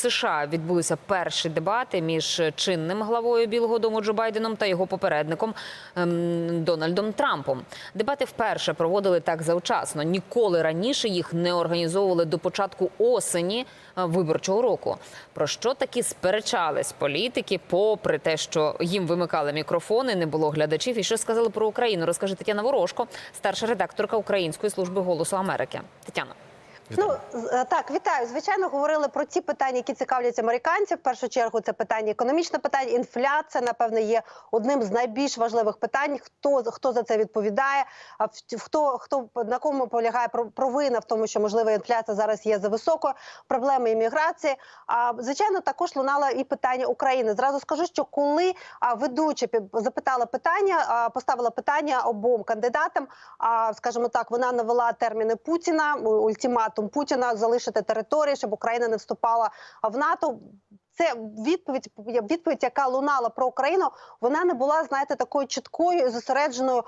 США відбулися перші дебати між чинним главою Білого Дому Джо Байденом та його попередником ем, Дональдом Трампом. Дебати вперше проводили так завчасно. Ніколи раніше їх не організовували до початку осені е, виборчого року. Про що таки сперечались політики, попри те, що їм вимикали мікрофони, не було глядачів. І що сказали про Україну? Розкаже Тетяна Ворожко, старша редакторка Української служби голосу Америки. Тетяна. Ну е, так, вітаю. Звичайно, говорили про ті питання, які цікавлять американців. В першу чергу це питання економічне питання. Інфляція, напевно, є одним з найбільш важливих питань. Хто хто за це відповідає? А в- хто хто на кому полягає про- провина в тому, що можливо інфляція зараз є за високою, проблеми імміграції. А звичайно, також лунало і питання України. Зразу скажу, що коли ведуча запитала питання, поставила питання обом кандидатам. А скажімо так, вона навела терміни Путіна, у- ультиматум Путіна залишити територію, щоб Україна не вступала в НАТО. Це відповідь, відповідь, яка лунала про Україну. Вона не була, знаєте, такою чіткою і зосередженою.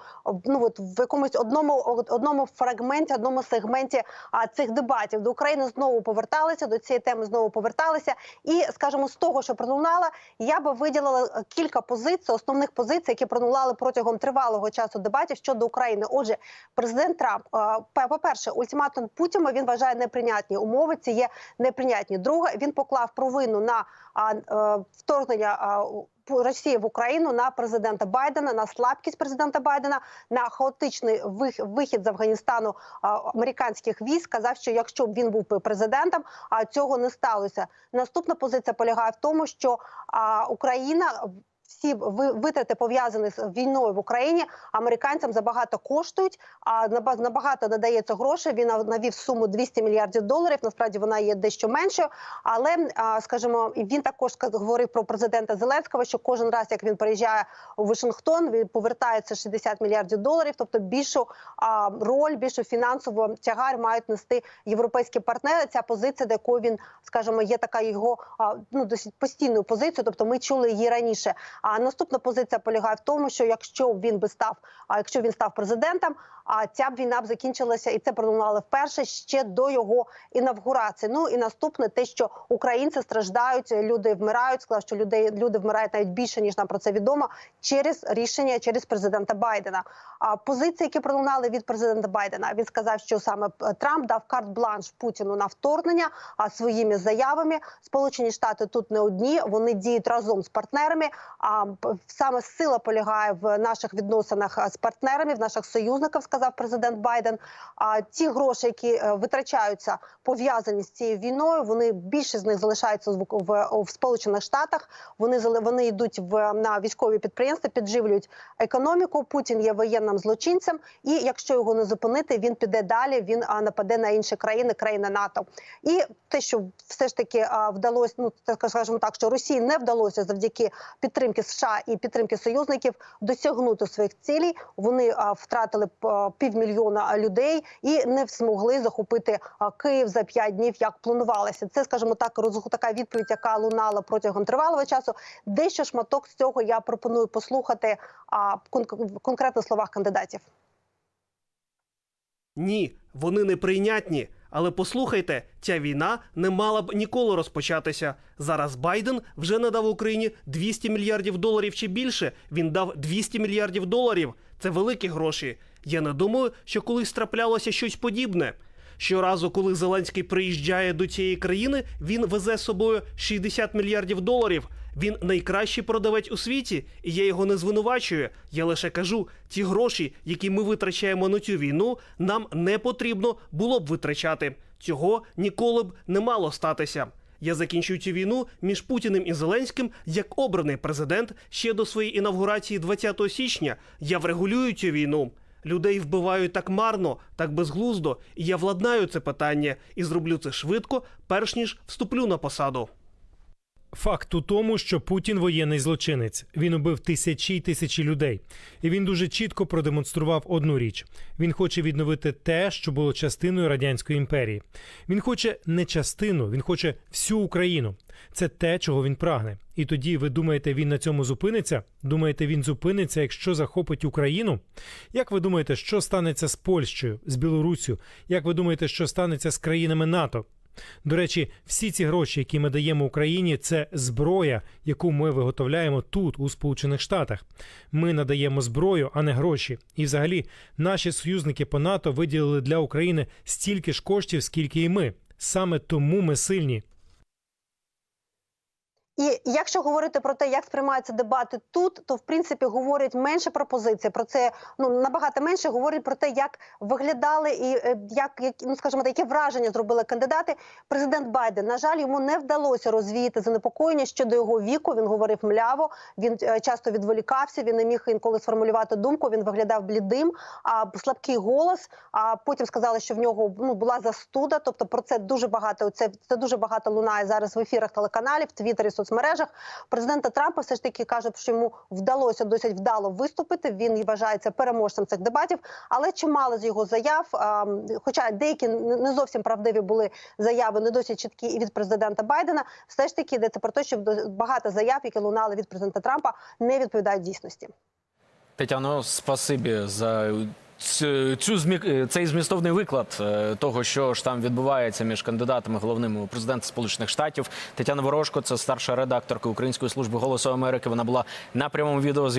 Ну от в якомусь одному одному фрагменті, одному сегменті а, цих дебатів до України знову поверталися до цієї теми. Знову поверталися. І скажімо, з того, що пролунала, я би виділила кілька позицій, основних позицій, які пролунали протягом тривалого часу дебатів щодо України. Отже, президент Трамп, по перше, ультиматум Путіна він вважає неприйнятні умови. Ці є неприйнятні. Друге, він поклав провину на вторгнення. а, у- Росії в Україну на президента Байдена, на слабкість президента Байдена, на хаотичний вих- вихід з Афганістану американських військ. Сказав, що якщо б він був президентом, а цього не сталося. Наступна позиція полягає в тому, що Україна всі ви- витрати пов'язані з війною в Україні американцям забагато коштують. А наба- набагато надається грошей. Він нав- навів суму 200 мільярдів доларів. Насправді вона є дещо меншою. Але скажімо, він також говорив про президента Зеленського, що кожен раз, як він приїжджає у Вашингтон, він повертається 60 мільярдів доларів. Тобто більшу роль, більшу фінансову тягар мають нести європейські партнери. Ця позиція, до якої він, скажімо, є така його ну досить постійною позицією. Тобто ми чули її раніше. А наступна позиція полягає в тому, що якщо він би став, а якщо він став президентом, а ця б війна б закінчилася, і це пролунало вперше ще до його інавгурації. Ну і наступне те, що українці страждають, люди вмирають. Сказав, що людей люди вмирають навіть більше ніж нам про це відомо через рішення через президента Байдена. А позиції, які пролунали від президента Байдена, він сказав, що саме е, Трамп дав карт-бланш Путіну на вторгнення а своїми заявами. Сполучені Штати тут не одні, вони діють разом з партнерами. А саме сила полягає в наших відносинах з партнерами, в наших союзників, сказав президент Байден. А ті гроші, які е, витрачаються пов'язані з цією війною, вони більше з них залишаються в, в, в Сполучених Штатах. Вони вони йдуть в на військові підприємства, підживлюють економіку. Путін є воєнним злочинцем, і якщо його не зупинити, він піде далі. Він а, нападе на інші країни, країни НАТО. І те, що все ж таки а, вдалося, ну так скажімо так, що Росії не вдалося завдяки підтримки США і підтримки союзників досягнути своїх цілей. Вони а, втратили півмільйона людей і не змогли захопити Київ за п'ять днів, як планувалося. Це, скажімо так, роз- така відповідь, яка лунала протягом тривалого часу. Дещо шматок з цього я пропоную послухати а, в словах кандидатів. Ні, вони не прийнятні. Але послухайте, ця війна не мала б ніколи розпочатися. Зараз Байден вже надав Україні 200 мільярдів доларів чи більше. Він дав 200 мільярдів доларів. Це великі гроші. Я не думаю, що колись траплялося щось подібне. Щоразу, коли Зеленський приїжджає до цієї країни, він везе з собою 60 мільярдів доларів. Він найкращий продавець у світі, і я його не звинувачую. Я лише кажу, ті гроші, які ми витрачаємо на цю війну, нам не потрібно було б витрачати. Цього ніколи б не мало статися. Я закінчую цю війну між Путіним і Зеленським як обраний президент ще до своєї інавгурації 20 січня. Я врегулюю цю війну. Людей вбивають так марно, так безглуздо, і я владнаю це питання і зроблю це швидко, перш ніж вступлю на посаду. Факт у тому, що Путін воєнний злочинець. Він убив тисячі й тисячі людей, і він дуже чітко продемонстрував одну річ: він хоче відновити те, що було частиною радянської імперії. Він хоче не частину, він хоче всю Україну. Це те, чого він прагне. І тоді ви думаєте, він на цьому зупиниться? Думаєте, він зупиниться, якщо захопить Україну? Як ви думаєте, що станеться з Польщею, з Білоруссю? Як ви думаєте, що станеться з країнами НАТО? До речі, всі ці гроші, які ми даємо Україні, це зброя, яку ми виготовляємо тут, у Сполучених Штатах. Ми надаємо зброю, а не гроші. І взагалі, наші союзники по НАТО виділили для України стільки ж коштів, скільки і ми. Саме тому ми сильні. І якщо говорити про те, як сприймаються дебати тут, то в принципі говорять менше пропозицій. Про це ну набагато менше говорять про те, як виглядали і е, як, ну скажімо, так, яке враження зробили кандидати. Президент Байден на жаль, йому не вдалося розвіяти занепокоєння щодо його віку. Він говорив мляво. Він е, часто відволікався. Він не міг інколи сформулювати думку. Він виглядав блідим, а слабкий голос. А потім сказали, що в нього ну була застуда. Тобто про це дуже багато. Це, це дуже багато лунає зараз в ефірах телеканалів, Твіттері, соцмережах. Президента Трампа все ж таки каже, що йому вдалося досить вдало виступити. Він вважається переможцем цих дебатів. Але чимало з його заяв, хоча деякі не зовсім правдиві були заяви, не досить чіткі і від президента Байдена, все ж таки йдеться про те, що багато заяв, які лунали від президента Трампа, не відповідають дійсності. Тетяно, спасибі за цю, цю цей змістовний виклад е, того, що ж там відбувається між кандидатами головними у президента Сполучених Штатів. Тетяна Ворожко, це старша редакторка Української служби голосу Америки. Вона була на прямому відео